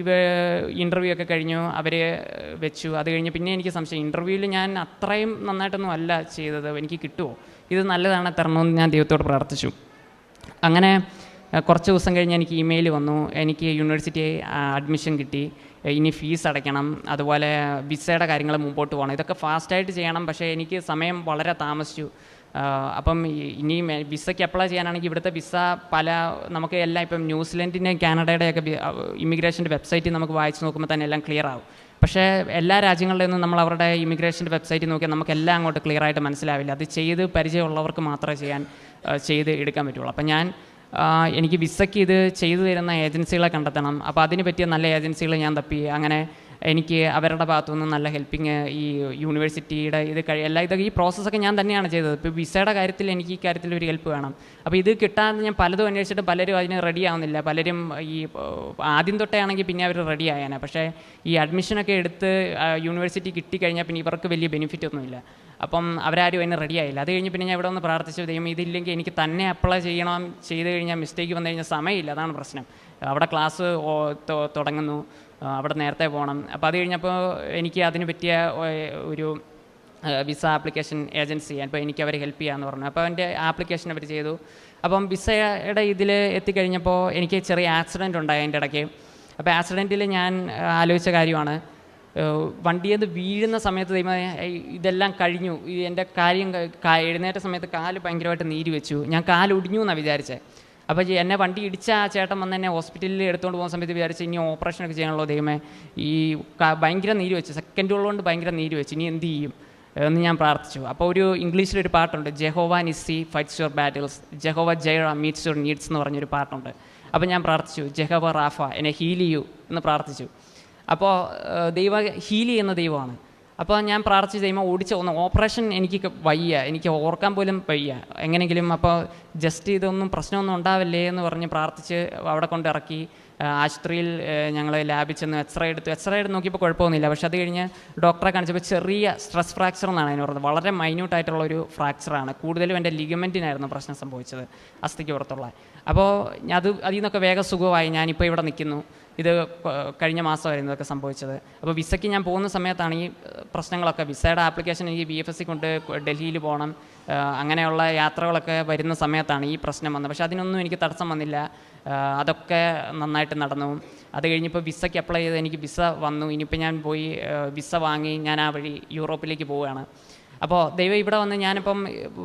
S1: ഇവ ഇന്റർവ്യൂ ഒക്കെ കഴിഞ്ഞു. അവർ വെച്ചു. അത് കഴിഞ്ഞ് പിന്നെ എനിക്ക് സംശയം ഇന്റർവ്യൂവിൽ ഞാൻ അത്രയും നന്നായിട്ടൊന്നും അല്ല ചെയ്തത്. എനിക്ക് കിട്ടുമോ ഇത് നല്ലതാണ് തരണമെന്ന് ഞാൻ ദൈവത്തോട് പ്രാർത്ഥിച്ചു. അങ്ങനെ കുറച്ച് ദിവസം കഴിഞ്ഞ് എനിക്ക് ഇമെയിൽ വന്നു. എനിക്ക് യൂണിവേഴ്സിറ്റി അഡ്മിഷൻ കിട്ടി. ഇനി ഫീസ് അടയ്ക്കണം. അതുപോലെ വിസയുടെ കാര്യങ്ങൾ മുമ്പോട്ട് പോകണം. ഇതൊക്കെ ഫാസ്റ്റായിട്ട് ചെയ്യണം. പക്ഷേ എനിക്ക് സമയം വളരെ താമസിച്ചു. അപ്പം ഇനി ഇനിയും വിസയ്ക്ക് അപ്ലൈ ചെയ്യാനാണെങ്കിൽ ഇവിടുത്തെ വിസ പല നമുക്ക് എല്ലാം ഇപ്പം ന്യൂസിലൻഡിന്റെയും കാനഡയുടെയൊക്കെ ഇമിഗ്രേഷന്റെ വെബ്സൈറ്റിൽ നമുക്ക് വായിച്ച് നോക്കുമ്പോൾ തന്നെ എല്ലാം ക്ലിയർ ആവും. പക്ഷേ എല്ലാ രാജ്യങ്ങളിൽ നിന്നും നമ്മൾ അവരുടെ ഇമിഗ്രേഷന്റെ വെബ്സൈറ്റ് നോക്കിയാൽ നമുക്ക് എല്ലാം അങ്ങോട്ട് ക്ലിയർ ആയിട്ട് മനസ്സിലാവില്ല. അത് ചെയ്ത് പരിചയമുള്ളവർക്ക് മാത്രമേ ചെയ്യാൻ ചെയ്ത് എടുക്കാൻ പറ്റുള്ളൂ. അപ്പം ഞാൻ എനിക്ക് വിസയ്ക്ക് ഇത് ചെയ്തു തരുന്ന ഏജൻസികളെ കണ്ടെത്തണം. അപ്പോൾ അതിന് പറ്റിയ നല്ല ഏജൻസികൾ ഞാൻ തപ്പി. അങ്ങനെ എനിക്ക് അവരുടെ ഭാഗത്തു നിന്ന് നല്ല ഹെൽപ്പിങ് ഈ യൂണിവേഴ്സിറ്റിയുടെ ഇത് കഴി എല്ലാ ഇതൊക്കെ ഈ പ്രോസസ്സൊക്കെ ഞാൻ തന്നെയാണ് ചെയ്തത്. ഇപ്പോൾ വിസയുടെ കാര്യത്തിൽ എനിക്ക് ഈ കാര്യത്തിൽ ഒരു ഹെൽപ്പ് വേണം. അപ്പോൾ ഇത് കിട്ടാതെ ഞാൻ പലതും അന്വേഷിച്ചിട്ട് പലരും അതിന് റെഡി ആവുന്നില്ല. പലരും ഈ ആദ്യം തൊട്ടേ ആണെങ്കിൽ പിന്നെ അവർ റെഡി ആയേനെ. പക്ഷേ ഈ അഡ്മിഷനൊക്കെ എടുത്ത് യൂണിവേഴ്സിറ്റി കിട്ടിക്കഴിഞ്ഞാൽ പിന്നെ ഇവർക്ക് വലിയ ബെനിഫിറ്റ് ഒന്നുമില്ല. അപ്പം അവരാരും അതിന് റെഡി ആയില്ല. അത് കഴിഞ്ഞ് പിന്നെ ഞാൻ ഇവിടെ ഒന്ന് പ്രാർത്ഥിച്ചു ദൈവം ഇതില്ലെങ്കിൽ എനിക്ക് തന്നെ അപ്ലൈ ചെയ്യണം. ചെയ്ത് കഴിഞ്ഞാൽ മിസ്റ്റേക്ക് വന്നു കഴിഞ്ഞാൽ സമയമില്ല. അതാണ് പ്രശ്നം. അവിടെ ക്ലാസ് തുടങ്ങുന്നു. അവിടെ നേരത്തെ പോകണം അപ്പോൾ അത് കഴിഞ്ഞപ്പോൾ എനിക്ക് അതിന് പറ്റിയ ഒരു വിസ ആപ്ലിക്കേഷൻ ഏജൻസി അപ്പോൾ എനിക്ക് അവർ ഹെൽപ്പ് ചെയ്യാമെന്ന് പറഞ്ഞു. അപ്പോൾ എന്റെ ആപ്ലിക്കേഷൻ അവർ ചെയ്തു. അപ്പം വിസയുടെ ഇതിൽ എത്തിക്കഴിഞ്ഞപ്പോൾ എനിക്ക് ചെറിയ ആക്സിഡന്റ് ഉണ്ടായി അതിന്റെ ഇടയ്ക്ക്. അപ്പോൾ ആക്സിഡന്റിൽ ഞാൻ ആലോചിച്ച കാര്യമാണ് നിന്ന് വീഴുന്ന സമയത്ത് ഇതെല്ലാം കഴിഞ്ഞു. എന്റെ കാര്യം എഴുന്നേറ്റ സമയത്ത് കാൽ ഭയങ്കരമായിട്ട് നീര് വെച്ചു ഞാൻ കാലൊടിഞ്ഞു എന്നാണ് വിചാരിച്ചത് അപ്പോൾ എന്നെ വണ്ടി ഇടിച്ച ആ ചേട്ടൻ വന്ന് എന്നെ ഹോസ്പിറ്റലിൽ എടുത്തുകൊണ്ട് പോകുന്ന സമയത്ത് വിചാരിച്ച് ഇനി ഓപ്പറേഷനൊക്കെ ചെയ്യാനുള്ള ദൈവമേ ഈ ഭയങ്കര നീര് വെച്ച് സെക്കൻഡുള്ളതുകൊണ്ട് കൊണ്ട് ഭയങ്കര നീര് വെച്ച് ഇനി എന്ത് ചെയ്യും? എന്ന് ഞാൻ പ്രാർത്ഥിച്ചു. അപ്പോൾ ഒരു ഇംഗ്ലീഷിലൊരു പാട്ടുണ്ട് Jehovah Nissi fights your battles Jehovah Jireh meets your needs എന്ന് പറഞ്ഞൊരു പാട്ടുണ്ട്. അപ്പോൾ ഞാൻ പ്രാർത്ഥിച്ചു ജെഹോവ റാഫ എന്നെ ഹീൽ ചെയ്യൂ എന്ന് പ്രാർത്ഥിച്ചു. അപ്പോൾ ദൈവ ഹീൽ ചെയ്യുന്ന ദൈവമാണ്. അപ്പോൾ ഞാൻ പ്രാർത്ഥിച്ച് ചെയ്യുമ്പോൾ ഓടിച്ച് ഒന്ന് ഓപ്പറേഷൻ എനിക്ക് വയ്യ. എനിക്ക് ഓർക്കാൻ പോലും വയ്യ. എങ്ങനെയെങ്കിലും അപ്പോൾ ജസ്റ്റ് ഇതൊന്നും പ്രശ്നമൊന്നും ഉണ്ടാവില്ലേ എന്ന് പറഞ്ഞ് പ്രാർത്ഥിച്ച് അവിടെ കൊണ്ടിറക്കി ആശുപത്രിയിൽ ഞങ്ങൾ ലാബിൽ ചെന്ന് എക്സ്റേ എടുത്തു. എക്സ്റേ എടുത്ത് നോക്കിയപ്പോൾ കുഴപ്പമൊന്നുമില്ല. പക്ഷേ അത് കഴിഞ്ഞ് ഡോക്ടറെ കാണിച്ചപ്പോൾ ചെറിയ സ്ട്രെസ് ഫ്രാക്ചർ എന്നാണ് അതിന് പറഞ്ഞത്. വളരെ മൈന്യൂട്ട് ആയിട്ടുള്ള ഒരു ഫ്രാക്ചറാണ് കൂടുതലും എന്റെ ലിഗമെന്റിനായിരുന്നു പ്രശ്നം സംഭവിച്ചത്. അസ്ഥിക്ക് പുറത്തുള്ള. അപ്പോൾ അത് അതിൽ നിന്നൊക്കെ വേഗം സുഖമായി. ഞാനിപ്പോൾ ഇവിടെ നിൽക്കുന്നു. ഇത് കഴിഞ്ഞ മാസമായിരുന്നു ഇതൊക്കെ സംഭവിച്ചത്. അപ്പോൾ വിസയ്ക്ക് ഞാൻ പോകുന്ന സമയത്താണ് ഈ പ്രശ്നങ്ങളൊക്കെ. വിസയുടെ ആപ്ലിക്കേഷൻ എനിക്ക് ബി എഫ് എസ് സി കൊണ്ട് ഡൽഹിയിൽ പോകണം അങ്ങനെയുള്ള യാത്രകളൊക്കെ വരുന്ന സമയത്താണ് ഈ പ്രശ്നം വന്നത്. പക്ഷേ അതിനൊന്നും എനിക്ക് തടസ്സം വന്നില്ല. അതൊക്കെ നന്നായിട്ട് നടന്നു. അത് കഴിഞ്ഞിപ്പോൾ വിസയ്ക്ക് അപ്ലൈ ചെയ്ത് എനിക്ക് വിസ വന്നു. ഇനിയിപ്പോൾ ഞാൻ പോയി വിസ വാങ്ങി ഞാൻ ആ വഴി യൂറോപ്പിലേക്ക് പോവുകയാണ്. അപ്പോൾ ദൈവം ഇവിടെ വന്ന് ഞാനിപ്പം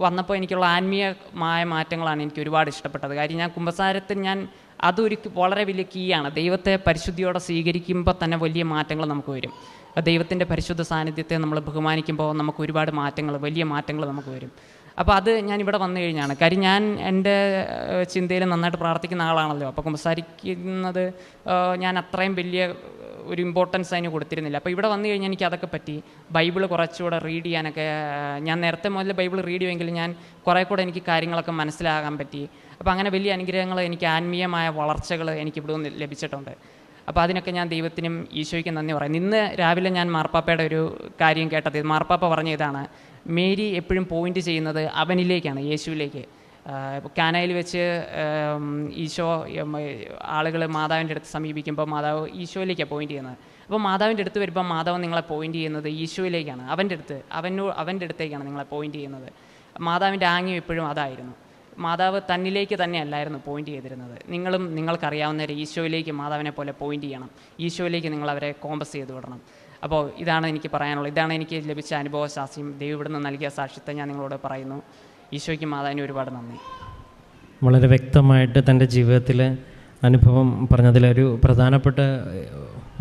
S1: വന്നപ്പോൾ എനിക്കുള്ള ആത്മീയമായ മാറ്റങ്ങളാണ് എനിക്ക് ഒരുപാട് ഇഷ്ടപ്പെട്ടത്. കാര്യം ഞാൻ കുമ്പസാരത്തിൽ ഞാൻ അതൊരു വളരെ വലിയ കീയാണ്. ദൈവത്തെ പരിശുദ്ധിയോടെ സ്വീകരിക്കുമ്പോൾ തന്നെ വലിയ മാറ്റങ്ങൾ നമുക്ക് വരും. ദൈവത്തിന്റെ പരിശുദ്ധ സാന്നിധ്യത്തെ നമ്മൾ ബഹുമാനിക്കുമ്പോൾ നമുക്ക് ഒരുപാട് മാറ്റങ്ങൾ വലിയ മാറ്റങ്ങൾ നമുക്ക് വരും. അപ്പോൾ അത് ഞാൻ ഇവിടെ വന്നു കഴിഞ്ഞാണ്. കാര്യം ഞാൻ എന്റെ ചിന്തയിൽ നന്നായിട്ട് പ്രാർത്ഥിക്കുന്ന ആളാണല്ലോ. അപ്പോൾ കുമ്പസാരിക്കുന്നത് ഞാൻ അത്രയും വലിയ ഒരു ഇമ്പോർട്ടൻസ് അതിന് കൊടുത്തിരുന്നില്ല. അപ്പോൾ ഇവിടെ വന്നു കഴിഞ്ഞാൽ എനിക്ക് അതൊക്കെ പറ്റി. ബൈബിൾ കുറച്ചുകൂടെ റീഡ് ചെയ്യാനൊക്കെ ഞാൻ നേരത്തെ മുതൽ ബൈബിൾ റീഡ് ചെയ്യുമെങ്കിലും ഞാൻ കുറേ കൂടെ എനിക്ക് കാര്യങ്ങളൊക്കെ മനസ്സിലാകാൻ പറ്റി. അപ്പോൾ അങ്ങനെ വലിയ അനുഗ്രഹങ്ങൾ എനിക്ക് ആത്മീയമായ വളർച്ചകൾ എനിക്ക് ഇവിടെ നിന്ന് ലഭിച്ചിട്ടുണ്ട്. അപ്പോൾ അതിനൊക്കെ ഞാൻ ദൈവത്തിനും ഈശോയ്ക്ക് നന്ദി പറയുന്നു. ഇന്ന് രാവിലെ ഞാൻ മാർപ്പാപ്പയുടെ ഒരു കാര്യം കേട്ടത്. മാർപ്പാപ്പ പറഞ്ഞ ഇതാണ് മേരി എപ്പോഴും പോയിന്റ് ചെയ്യുന്നത് അവനിലേക്കാണ് യേശുവിലേക്ക്. കാനയിൽ വെച്ച് ഈശോ ആളുകൾ മാതാവിന്റെ അടുത്ത് സമീപിക്കുമ്പോൾ മാതാവ് ഈശോയിലേക്കാണ് പോയിന്റ് ചെയ്യുന്നത്. അപ്പോൾ മാതാവിന്റെ അടുത്ത് വരുമ്പോൾ മാതാവ് നിങ്ങളെ പോയിന്റ് ചെയ്യുന്നത് ഈശോയിലേക്കാണ്. അവന്റെ അടുത്ത് അവനോ അവന്റെ അടുത്തേക്കാണ് നിങ്ങളെ പോയിന്റ് ചെയ്യുന്നത്. മാതാവിന്റെ ആംഗ്യം എപ്പോഴും അതായിരുന്നു. മാതാവ് തന്നിലേക്ക് തന്നെയല്ലായിരുന്നു പോയിന്റ് ചെയ്തിരുന്നത്. നിങ്ങളും നിങ്ങൾക്കറിയാവുന്ന ഈശോയിലേക്ക് മാതാവിനെ പോലെ പോയിന്റ് ചെയ്യണം. ഈശോയിലേക്ക് നിങ്ങൾ അവരെ കോമ്പസ് ചെയ്ത് വിടണം. അപ്പോൾ ഇതാണ് എനിക്ക് പറയാനുള്ളത്. ഇതാണ് എനിക്ക് ലഭിച്ച അനുഭവ ശാസ്ത്രം ദൈവം ഇവിടുന്ന് നൽകിയ സാക്ഷ്യത്തെ ഞാൻ നിങ്ങളോട് പറയുന്നു. ഈശോയ്ക്ക് മാതാവിന് ഒരുപാട് നന്ദി.
S2: വളരെ വ്യക്തമായിട്ട് തന്റെ ജീവിതത്തിലെ അനുഭവം പറഞ്ഞതിലൊരു പ്രധാനപ്പെട്ട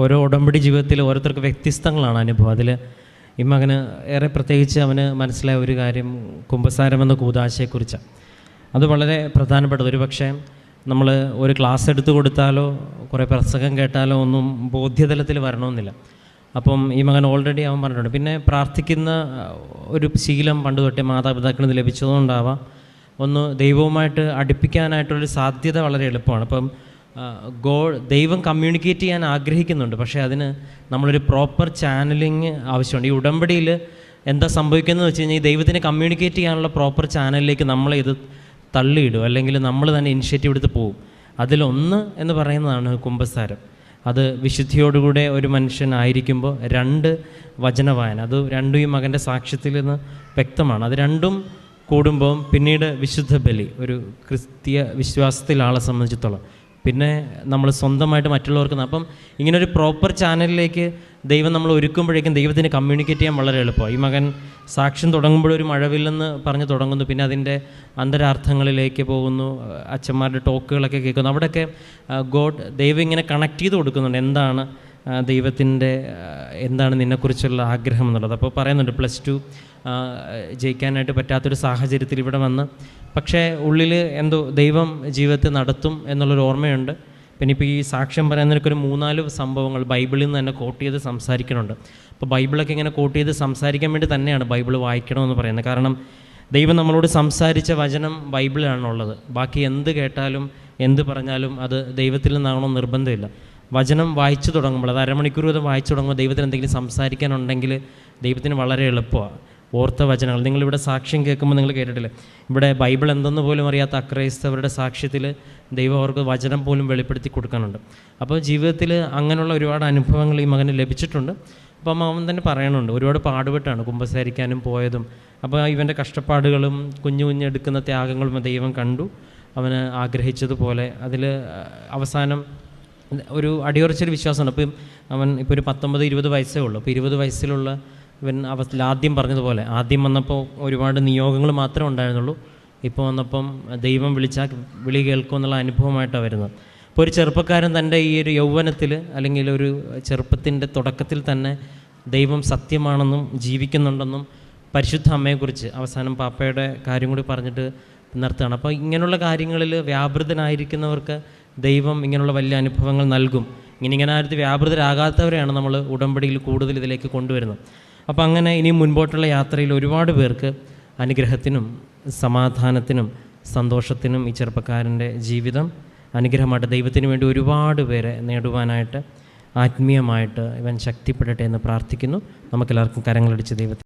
S2: ഓരോ ഉടമ്പടി ജീവിതത്തിൽ ഓരോരുത്തർക്ക് വ്യത്യസ്തങ്ങളാണ് അനുഭവം. അതിൽ ഈ മകന് ഏറെ പ്രത്യേകിച്ച് അവന് മനസ്സിലായ ഒരു കാര്യം കുമ്പസാരമെന്ന കൂതാശയെക്കുറിച്ചാണ്. അത് വളരെ പ്രധാനപ്പെട്ടത്. ഒരു പക്ഷേ നമ്മൾ ഒരു ക്ലാസ് എടുത്തു കൊടുത്താലോ കുറേ പ്രസംഗം കേട്ടാലോ ഒന്നും ബോധ്യതലത്തിൽ വരണമെന്നില്ല. അപ്പം ഈ മകൻ ഓൾറെഡി അവൻ പറഞ്ഞിട്ടുണ്ട്. പിന്നെ പ്രാർത്ഥിക്കുന്ന ഒരു ശീലം പണ്ട് തൊട്ടേ മാതാപിതാക്കളിൽ നിന്ന് ലഭിച്ചതുകൊണ്ടാവാം. ഒന്ന് ദൈവവുമായിട്ട് അടുപ്പിക്കാനായിട്ടുള്ളൊരു സാധ്യത വളരെ എളുപ്പമാണ്. അപ്പം ഗോൾ ദൈവം കമ്മ്യൂണിക്കേറ്റ് ചെയ്യാൻ ആഗ്രഹിക്കുന്നുണ്ട്. പക്ഷേ അതിന് നമ്മളൊരു പ്രോപ്പർ ചാനലിങ് ആവശ്യമുണ്ട്. ഈ ഉടമ്പടിയിൽ എന്താ സംഭവിക്കുന്നത് വെച്ച് കഴിഞ്ഞാൽ ഈ ദൈവത്തിന് കമ്മ്യൂണിക്കേറ്റ് ചെയ്യാനുള്ള പ്രോപ്പർ ചാനലിലേക്ക് നമ്മളെ ഇത് തള്ളിയിടും. അല്ലെങ്കിൽ നമ്മൾ തന്നെ ഇനിഷ്യേറ്റീവ് എടുത്ത് പോകും അതിലൊന്ന് എന്ന് പറയുന്നതാണ് കുംഭസാരം അത് വിശുദ്ധിയോടുകൂടെ ഒരു മനുഷ്യനായിരിക്കുമ്പോൾ രണ്ട് വചനവായന. അത് രണ്ടും ഈ മകന്റെ സാക്ഷ്യത്തിൽ നിന്ന് വ്യക്തമാണ്. അത് രണ്ടും കൂടുമ്പോൾ പിന്നീട് വിശുദ്ധ ബലി ഒരു ക്രിസ്തീയ വിശ്വാസത്തിലാളെ സംബന്ധിച്ചിടത്തോളം. പിന്നെ നമ്മൾ സ്വന്തമായിട്ട് മറ്റുള്ളവർക്ക് അപ്പം ഇങ്ങനെ ഒരു പ്രോപ്പർ ചാനലിലേക്ക് ദൈവം നമ്മൾ ഒരുക്കുമ്പോഴേക്കും ദൈവത്തിന് കമ്മ്യൂണിക്കേറ്റ് ചെയ്യാൻ വളരെ എളുപ്പമാണ് ഈ മകൻ സാക്ഷ്യം തുടങ്ങുമ്പോൾ ഒരു മഴവില്ലെന്ന് പറഞ്ഞ് തുടങ്ങുന്നു. പിന്നെ അതിന്റെ അന്തരാർത്ഥങ്ങളിലേക്ക് പോകുന്നു. അച്ഛന്മാരുടെ ടോക്കുകളൊക്കെ കേൾക്കുന്നു. അവിടെയൊക്കെ ഗോഡ് ദൈവം ഇങ്ങനെ കണക്ട് ചെയ്ത് കൊടുക്കുന്നുണ്ട്. എന്താണ് ദൈവത്തിന്റെ എന്താണ് നിന്നെക്കുറിച്ചുള്ള ആഗ്രഹം എന്നുള്ളത്. അപ്പോൾ പറയുന്നുണ്ട് പ്ലസ് ടു ജയിക്കാനായിട്ട് പറ്റാത്തൊരു സാഹചര്യത്തിൽ ഇവിടെ വന്ന്. പക്ഷേ ഉള്ളിൽ എന്തോ ദൈവം ജീവിതത്തിൽ നടത്തും എന്നുള്ളൊരു ഓർമ്മയുണ്ട്. പിന്നെ ഇപ്പോൾ ഈ സാക്ഷ്യം പറയുന്നതിനൊക്കെ ഒരു മൂന്നാൽ സംഭവങ്ങൾ ബൈബിളിൽ നിന്ന് തന്നെ കോട്ട് ചെയ്ത് സംസാരിക്കുന്നുണ്ട്. അപ്പോൾ ബൈബിളൊക്കെ ഇങ്ങനെ കോട്ട് ചെയ്ത് സംസാരിക്കാൻ വേണ്ടി തന്നെയാണ് ബൈബിൾ വായിക്കണമെന്ന് പറയുന്നത്. കാരണം ദൈവം നമ്മളോട് സംസാരിച്ച വചനം ബൈബിളിലാണുള്ളത്. ബാക്കി എന്ത് കേട്ടാലും എന്ത് പറഞ്ഞാലും അത് ദൈവത്തിൽ നിന്നാണോ നിർബന്ധമില്ല. വചനം വായിച്ചു തുടങ്ങുമ്പോൾ അത് അരമണിക്കൂർ വീതം വായിച്ചു തുടങ്ങുമ്പോൾ ദൈവത്തിന് എന്തെങ്കിലും സംസാരിക്കാനുണ്ടെങ്കിൽ ദൈവത്തിന് വളരെ എളുപ്പമാണ്. ഓർത്ത വചനങ്ങൾ. നിങ്ങളിവിടെ സാക്ഷ്യം കേൾക്കുമ്പോൾ നിങ്ങൾ കേട്ടിട്ടില്ല? ഇവിടെ ബൈബിൾ എന്തെന്ന് പോലും അറിയാത്ത അക്രൈസ്തവരുടെ സാക്ഷ്യത്തിൽ ദൈവം അവർക്ക് വചനം പോലും വെളിപ്പെടുത്തി കൊടുക്കാനുണ്ട്. അപ്പോൾ ജീവിതത്തിൽ അങ്ങനെയുള്ള ഒരുപാട് അനുഭവങ്ങൾ ഈ മകന് ലഭിച്ചിട്ടുണ്ട്. അപ്പം അവൻ തന്നെ പറയണുണ്ട് ഒരുപാട് പാടുപെട്ടാണ് കുമ്പസാരിക്കാനും പോയതും. അപ്പോൾ ഇവന്റെ കഷ്ടപ്പാടുകളും കുഞ്ഞു കുഞ്ഞു എടുക്കുന്ന ത്യാഗങ്ങളും ദൈവം കണ്ടു. അവന് ആഗ്രഹിച്ചതുപോലെ അതിൽ അവസാനം ഒരു അടിയുറച്ചൊരു വിശ്വാസമുണ്ട്. അപ്പം അവൻ ഇപ്പോൾ ഒരു പത്തൊമ്പത് ഇരുപത് വയസ്സേ ഉള്ളൂ. അപ്പോൾ ഇരുപത് വയസ്സിലുള്ള ഇവൻ അവസ്ഥയിൽ ആദ്യം പറഞ്ഞതുപോലെ ആദ്യം വന്നപ്പോൾ ഒരുപാട് നിയോഗങ്ങൾ മാത്രമേ ഉണ്ടായിരുന്നുള്ളൂ. ഇപ്പോൾ വന്നപ്പം ദൈവം വിളിച്ചാൽ വിളി കേൾക്കും എന്നുള്ള അനുഭവമായിട്ടാണ് വരുന്നത്. അപ്പോൾ ഒരു ചെറുപ്പക്കാരൻ തന്റെ ഈ ഒരു യൗവനത്തിൽ അല്ലെങ്കിൽ ഒരു ചെറുപ്പത്തിന്റെ തുടക്കത്തിൽ തന്നെ ദൈവം സത്യമാണെന്നും ജീവിക്കുന്നുണ്ടെന്നും പരിശുദ്ധ അമ്മയെക്കുറിച്ച് അവസാനം പാപ്പയുടെ കാര്യം കൂടി പറഞ്ഞിട്ട് നിർത്തുകയാണ്. അപ്പോൾ ഇങ്ങനെയുള്ള കാര്യങ്ങളിൽ വ്യാപൃതനായിരിക്കുന്നവർക്ക് ദൈവം ഇങ്ങനെയുള്ള വലിയ അനുഭവങ്ങൾ നൽകും. ഇങ്ങനെ ഇങ്ങനെ ആരും വ്യാപൃതരാകാത്തവരെയാണ് നമ്മൾ ഉടമ്പടിയിൽ കൂടുതൽ ഇതിലേക്ക് കൊണ്ടുവരുന്നത്. അപ്പോൾ അങ്ങനെ ഇനിയും മുൻപോട്ടുള്ള യാത്രയിൽ ഒരുപാട് പേർക്ക് അനുഗ്രഹത്തിനും സമാധാനത്തിനും സന്തോഷത്തിനും ഈ ചെറുപ്പക്കാരന്റെ ജീവിതം അനുഗ്രഹമായിട്ട് ദൈവത്തിന് വേണ്ടി ഒരുപാട് പേരെ നേടുവാനായിട്ട് ആത്മീയമായിട്ട് ഇവൻ ശക്തിപ്പെടട്ടെ എന്ന് പ്രാർത്ഥിക്കുന്നു. നമുക്കെല്ലാവർക്കും കരങ്ങളടിച്ച് ദൈവത്തെ